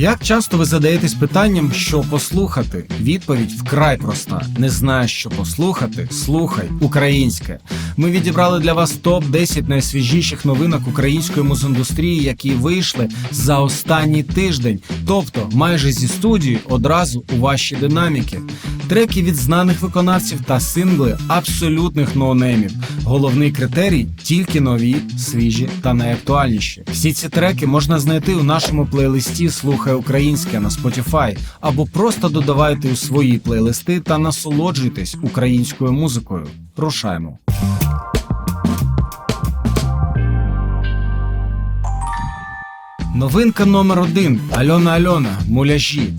Як часто ви задаєтесь питанням, що послухати? Відповідь вкрай проста: не знаєш, що послухати? Слухай українське. Ми відібрали для вас топ 10 найсвіжіших новинок української музіндустрії, які вийшли за останній тиждень, тобто майже зі студії одразу у ваші динаміки. Треки від знаних виконавців та сингли абсолютних ноунеймів. Головний критерій тільки нові, свіжі та найактуальніші. Всі ці треки можна знайти у нашому плейлисті Слухай українське на Spotify або просто додавайте у свої плейлисти та насолоджуйтесь українською музикою. Рушаємо. Новинка номер один Альона Альона Муляжі.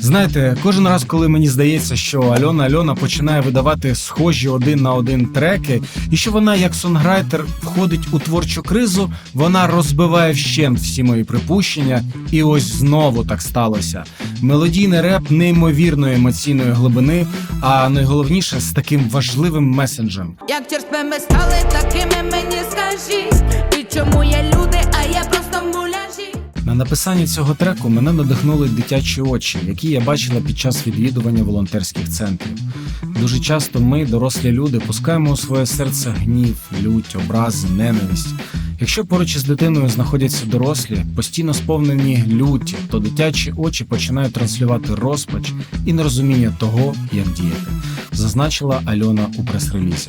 Знаєте, кожен раз, коли мені здається, що Альона Альона починає видавати схожі один на один треки, і що вона, як сонграйтер, входить у творчу кризу, вона розбиває вщент всі мої припущення, і ось знову так сталося. Мелодійний реп неймовірної емоційної глибини, а найголовніше з таким важливим месенджем. Як черстве ми стали такими, мені скажіть І чому є люди, На написання цього треку мене надихнули дитячі очі, які я бачила під час відвідування волонтерських центрів. Дуже часто ми, дорослі люди, пускаємо у своє серце гнів, лють, образи, ненависть. Якщо поруч із дитиною знаходяться дорослі, постійно сповнені люті, то дитячі очі починають транслювати розпач і нерозуміння того, як діяти, зазначила Альона у прес-релізі.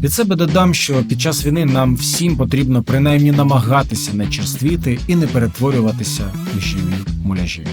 Від себе додам, що під час війни нам всім потрібно принаймні намагатися не черствіти і не перетворюватися в живі муляжі.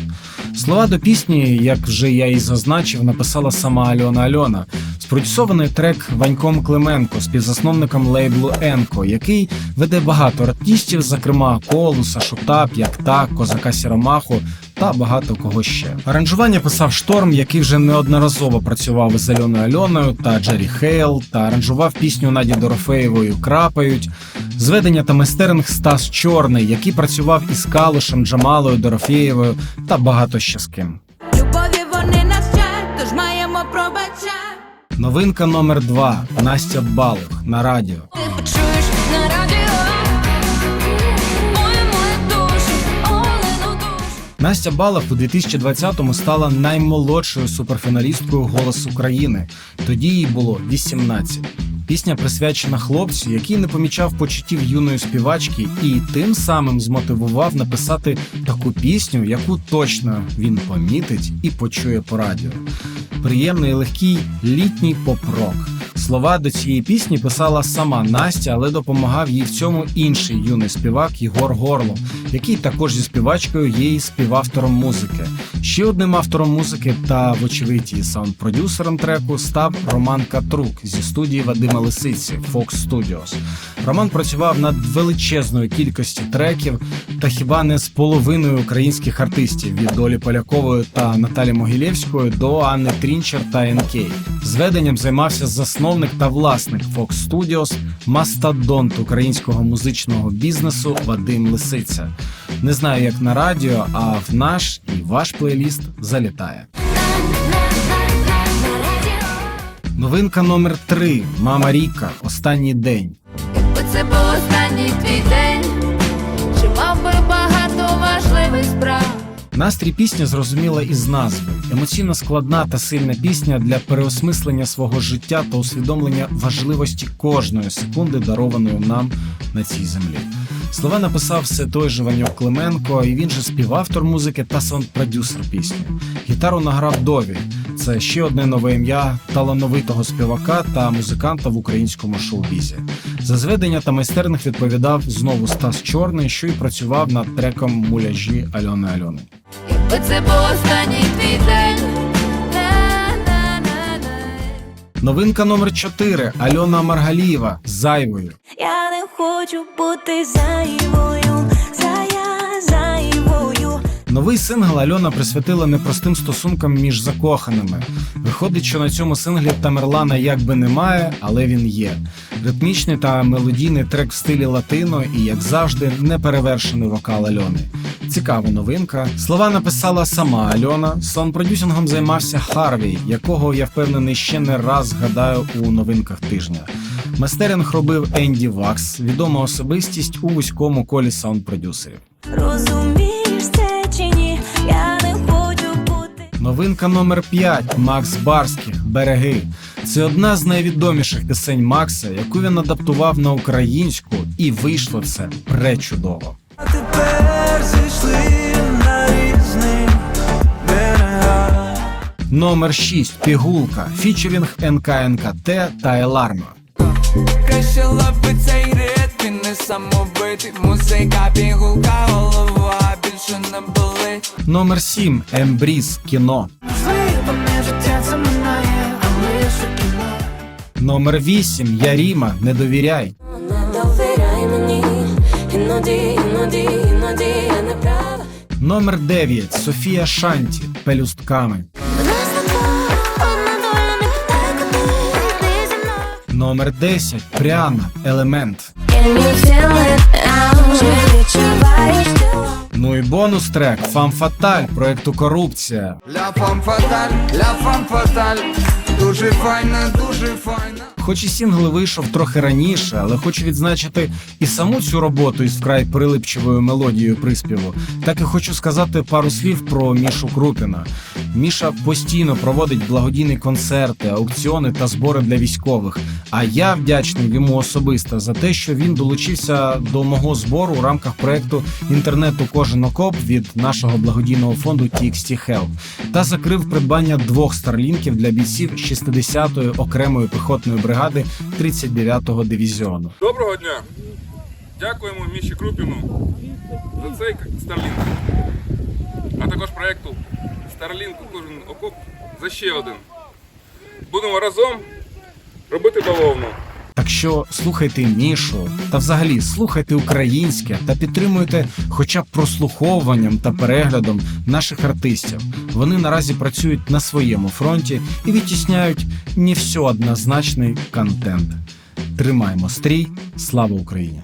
Слова до пісні, як вже я і зазначив, написала сама Альона Альона. Спродюсований трек Ваньком Клименко, співзасновником лейблу Енко, який веде багато артистів, зокрема Колуса, Шута, П'якта, Козака Сіромаху та багато кого ще. Аранжування писав Шторм, який вже неодноразово працював із Альоною Альоною та Джері Хейл, та аранжував пісню Наді Дорофеєвою Крапають. Зведення та майстеринг Стас Чорний, який працював із Калушем, Джамалою, Дорофєєвою та багато ще з ким. Любові вони нас вчать, тож маємо пробачати Новинка номер 2 Настя Балух на радіо. Ти почуєш на Настя Балах у 2020-му стала наймолодшою суперфіналісткою «Голос України». Тоді їй було 18. Пісня присвячена хлопцю, який не помічав почуттів юної співачки, і тим самим змотивував написати таку пісню, яку точно він помітить і почує по радіо. Приємний легкий літній поп-рок. Слова до цієї пісні писала сама Настя, але допомагав їй в цьому інший юний співак Єгор Горло, який також зі співачкою є і співавтором музики. Ще одним автором музики та, вочевидь, і саунд-продюсером треку став Роман Катрук зі студії Вадима Лисиці Fox Studios. Роман працював над величезною кількістю треків та хіба не з половиною українських артистів від Долі Полякової та Наталі Могилєвської до Анни Трінчер та НК. Зведенням займався засновник та власник Fox Studios, мастодонт українського музичного бізнесу Вадим Лисиця. Не знаю, як на радіо, а в наш і ваш плейліст залітає. Новинка номер 3 Мама Ріка. Останній день. Якби це був останній твій день Чи мав би багато важливих справ Настрій пісня зрозуміла із назви. Емоційно складна та сильна пісня для переосмислення свого життя та усвідомлення важливості кожної секунди, дарованої нам на цій землі. Слова написав все той же Ваньок Клименко, і він же співавтор музики та саунд-продюсер пісні. Гітару награв Дові. Це ще одне нове ім'я талановитого співака та музиканта в українському шоу-бізі. За зведення та майстерних відповідав знову Стас Чорний, що й працював над треком муляжі Альони Альони. Якби це був останній твій день Новинка номер 4 Альона Маргалієва зайвою. Я не хочу бути зайвою, зая, зайвою. Новий сингл Альона присвятила непростим стосункам між закоханими. Виходить, що на цьому синглі Тамерлана якби немає, але він є. Ритмічний та мелодійний трек в стилі латино і, як завжди, неперевершений вокал Альони. Цікава новинка. Слова написала сама Альона. Саунд-продюсингом займався Харвій, якого я впевнений ще не раз згадаю у новинках тижня. Мастеринг робив Енді Вакс, відома особистість у вузькому колі саунд-продюсерів. Новинка номер 5 Макс Барських Береги. Це одна з найвідоміших пісень Макса, яку він адаптував на українську, і вийшло це пречудово. А тепер зійшли на різних берегах. Номер 6 Пігулка. Фічерінг НКНКТ та Еларма. Краще лапи цей ритм, не самобитий Музика, пігулка, Номер 7 Ембріз Кіно. Номер 8 Яріма. Не довіряй. Довіряй. Номер 9 Софія Шанті. Пелюстками. Номер 10 Пряна. Елемент. Can you feel it Ну і бонус трек Фам Фаталь проекту Корупція. Ля фам фаталь, ля фам фаталь Дуже файна, дуже файна Хоч і сінгл вийшов трохи раніше, але хочу відзначити і саму цю роботу із вкрай прилипчивою мелодією приспіву. Так і хочу сказати пару слів про Мішу Крупіна. Міша постійно проводить благодійні концерти, аукціони та збори для військових. А я вдячний йому особисто за те, що він долучився до мого збору у рамках проекту інтернету Кожен окоп від нашого благодійного фонду TXT Help та закрив придбання двох старлінків для бійців 60-ї окремої піхотної бригади 39-го дивізіону. Доброго дня! Дякуємо Міші Крупіну за цей Starlink, а також проєкту Starlink кожен окоп за ще один. Будемо разом робити бавовну. Так що слухайте Мішу та взагалі слухайте українське та підтримуйте хоча б прослуховуванням та переглядом наших артистів. Вони наразі працюють на своєму фронті і відтісняють не все однозначний контент. Тримаймо стрій, слава Україні!